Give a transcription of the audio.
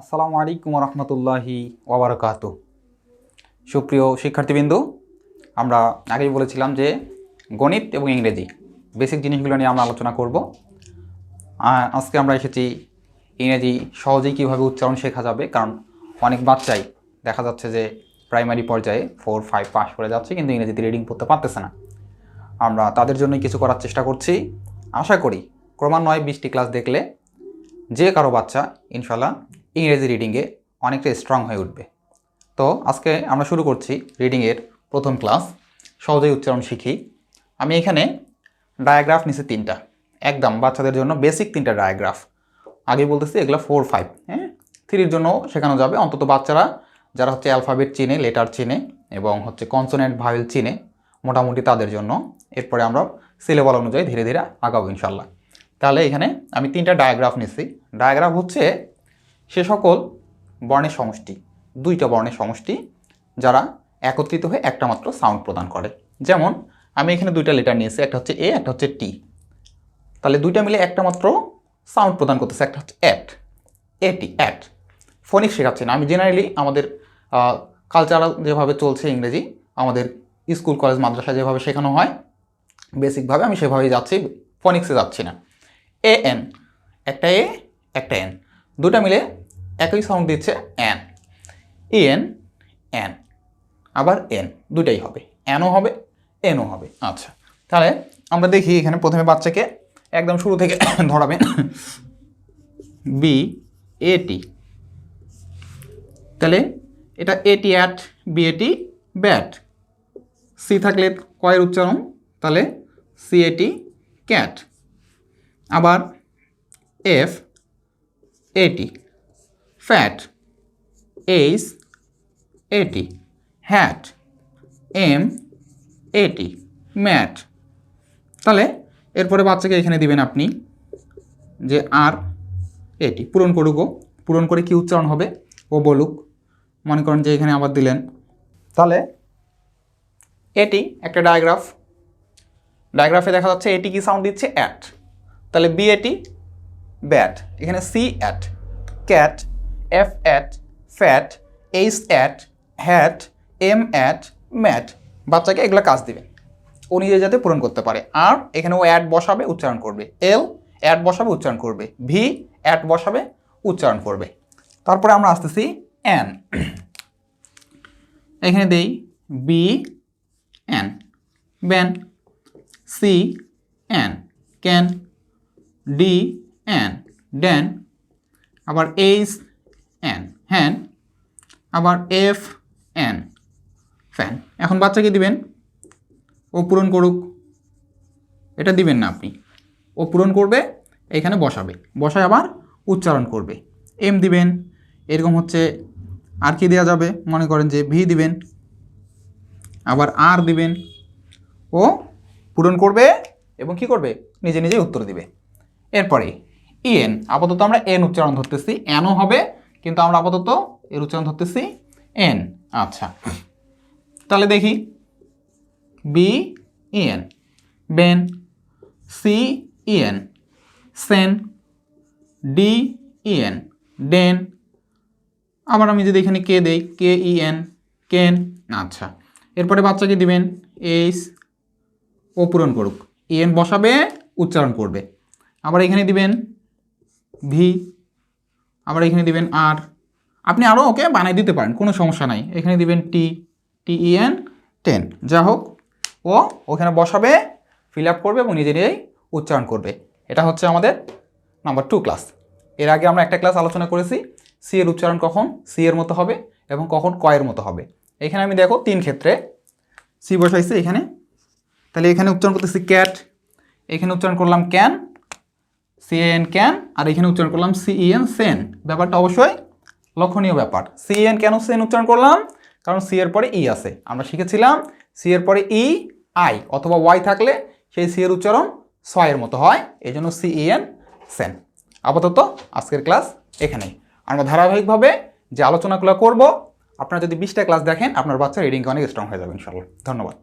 আসসালামু আলাইকুম রহমতুল্লাহি ওবরাকাত। সুপ্রিয় শিক্ষার্থীবৃন্দ, আমরা আগেই বলেছিলাম যে গণিত এবং ইংরেজি বেসিক জিনিসগুলো নিয়ে আমরা আলোচনা করব। আজকে আমরা এসেছি ইংরেজি সহজেই কীভাবে উচ্চারণ শেখা যাবে, কারণ অনেক বাচ্চাই দেখা যাচ্ছে যে প্রাইমারি পর্যায়ে ফোর, ফাইভ পাস করে যাচ্ছে, কিন্তু ইংরেজিতে রিডিং পড়তে পারতেছে না। আমরা তাদের জন্যই কিছু করার চেষ্টা করছি। আশা করি ক্রমান্বয়ে বিশটি ক্লাস দেখলে যে কারও বাচ্চা ইনশাল্লাহ ইংরেজি রিডিংয়ে অনেকটা স্ট্রং হয়ে উঠবে। তো আজকে আমরা শুরু করছি রিডিংয়ের প্রথম ক্লাস সহজেই উচ্চারণ শিখি। আমি এখানে ডায়াগ্রাফ নিছি তিনটা। একদম বাচ্চাদের জন্য বেসিক তিনটা ডায়াগ্রাফ আগে বলতেছি এগুলো ফোর ফাইভ হ্যাঁ? থ্রির জন্য শেখানো যাবে। অন্তত বাচ্চারা যারা হচ্ছে অ্যালফাবেট চিনে লেটার চিনে এবং হচ্ছে কনসোনেন্ট ভাইল চিনে, মোটামুটি তাদের জন্য। এরপরে আমরা সিলেবল অনুযায়ী ধীরে ধীরে আগাবো ইনশাল্লাহ তাহলে এখানে আমি তিনটা ডায়াগ্রাফ নিচ্ছি ডায়াগ্রাফ হচ্ছে সে সকল বর্ণের সমষ্টি, দুইটা বর্ণের সমষ্টি যারা একত্রিত হয়ে একটা মাত্র সাউন্ড প্রদান করে। যেমন, আমি এখানে দুইটা লেটার নিয়েছি, একটা হচ্ছে এ একটা হচ্ছে টি তাহলে দুইটা মিলে একটা মাত্র সাউন্ড প্রদান করতেছে, একটা হচ্ছে অ্যাট এটি অ্যাট ফোনিক শেখাচ্ছে না আমি জেনারেলি আমাদের কালচারাল যেভাবে চলছে ইংরেজি, আমাদের স্কুল কলেজ মাদ্রাসা যেভাবে শেখানো হয় বেসিকভাবে আমি সেভাবেই যাচ্ছি ফনিক্সে যাচ্ছি না। এ এন একটা এ একটা এন দুটা মিলে একই সাউন্ড দিচ্ছে অ্যান এন অ্যান আবার এন দুটাই হবে। অ্যানও হবে এনও হবে। আচ্ছা তাহলে আমরা দেখি এখানে প্রথমে বাচ্চাকে একদম শুরু থেকে ধরাবেন বি এটি তাহলে এটা A T at B A T bat C থাকলে কয়ের উচ্চারণ, তাহলে সি এটি ক্যাট আবার এফ এটি ফ্যাট এইস এটি হ্যাট এম এটি ম্যাট তাহলে এরপরে বাচ্চাকে এখানে দিবেন আপনি যে আর এটি পূরণ করুক ও। পূরণ করে কি উচ্চারণ হবে? ও বলুক। মনে করেন যে এখানে আবার দিলেন। তাহলে এটি একটা ডায়াগ্রাফ ডায়াগ্রাফে দেখা যাচ্ছে এটি কি সাউন্ড দিচ্ছে? অ্যাট তাহলে বি এটি ব্যাট এখানে C at cat F at fat H at hat M at mat বাচ্চাকে এগুলো কাজ দিবেন ও নিজে যাতে পূরণ করতে পারে। আর এখানে ও অ্যাড বসাবে, উচ্চারণ করবে। এল অ্যাড বসাবে, উচ্চারণ করবে। ভি অ্যাড বসাবে, উচ্চারণ করবে। তারপরে আমরা আসতেছি এন এখানে দেই B N ban C N can D N Dan আবার এইচ এন হ্যান আবার এফ এন ফ্যান এখন বাচ্চাকে দিবেন। ও পূরণ করুক। এটা দিবেন না আপনি। ও পূরণ করবে, এখানে বসাবে। বসায় আবার উচ্চারণ করবে। এম দিবেন, এরকম হচ্ছে আর কি দেওয়া যাবে? মনে করেন যে ভি দিবেন। আবার আর দিবেন। ও পূরণ করবে এবং কি করবে? নিজে নিজে উত্তর দিবে। এরপরে এন আপাতত আমরা এন উচ্চারণ ধরতেছি। এনও হবে কিন্তু আমরা আপাতত এর উচ্চারণ ধরতেছি এন আচ্ছা। তাহলে দেখি। B E N ben C E N sen D E N den আবার আমি যদি এখানে কে দেই কে ই এন কেন আচ্ছা। এরপরে বাচ্চাকে দিবেন এইচ ও পূরণ করুক। ইএন বসাবে, উচ্চারণ করবে। আবার এখানে দিবেন ভি আবার এখানে দিবেন আর আপনি আরও ওকে বানিয়ে দিতে পারেন, কোনো সমস্যা নাই। এখানে দিবেন টি টি ইএন টেন যা হোক, ও ওখানে বসাবে ফিল আপ করবে এবং নিজে নিজেই উচ্চারণ করবে। এটা হচ্ছে আমাদের নাম্বার টু ক্লাস এর আগে আমরা একটা ক্লাস আলোচনা করেছি সি এর উচ্চারণ কখন? সি এর মতো হবে এবং কখন কয়ের মতো হবে। এখানে আমি দেখো তিন ক্ষেত্রে সি বসাইছি এখানে। তাহলে এখানে উচ্চারণ করতেছি ক্যাট এখানে উচ্চারণ করলাম ক্যান সি এন ক্যান আর এখানে উচ্চারণ করলাম সি এন সেন ব্যাপারটা অবশ্যই লক্ষণীয় ব্যাপার। সিএন কেন সেন উচ্চারণ করলাম? কারণ সি এর পরে ই আছে। আমরা শিখেছিলাম সি এর পরে ই আই অথবা ওয়াই থাকলে সেই সি এর উচ্চারণ ছয়ের মতো হয়। এই জন্য সি এন সেন আপাতত আজকের ক্লাস এখানেই। আমরা ধারাবাহিকভাবে যে আলোচনাগুলো করব, আপনারা যদি বিশটা ক্লাস দেখেন, আপনার বাচ্চা রিডিংকে অনেক স্ট্রং হয়ে যাবে ইনশাল্লাহ ধন্যবাদ।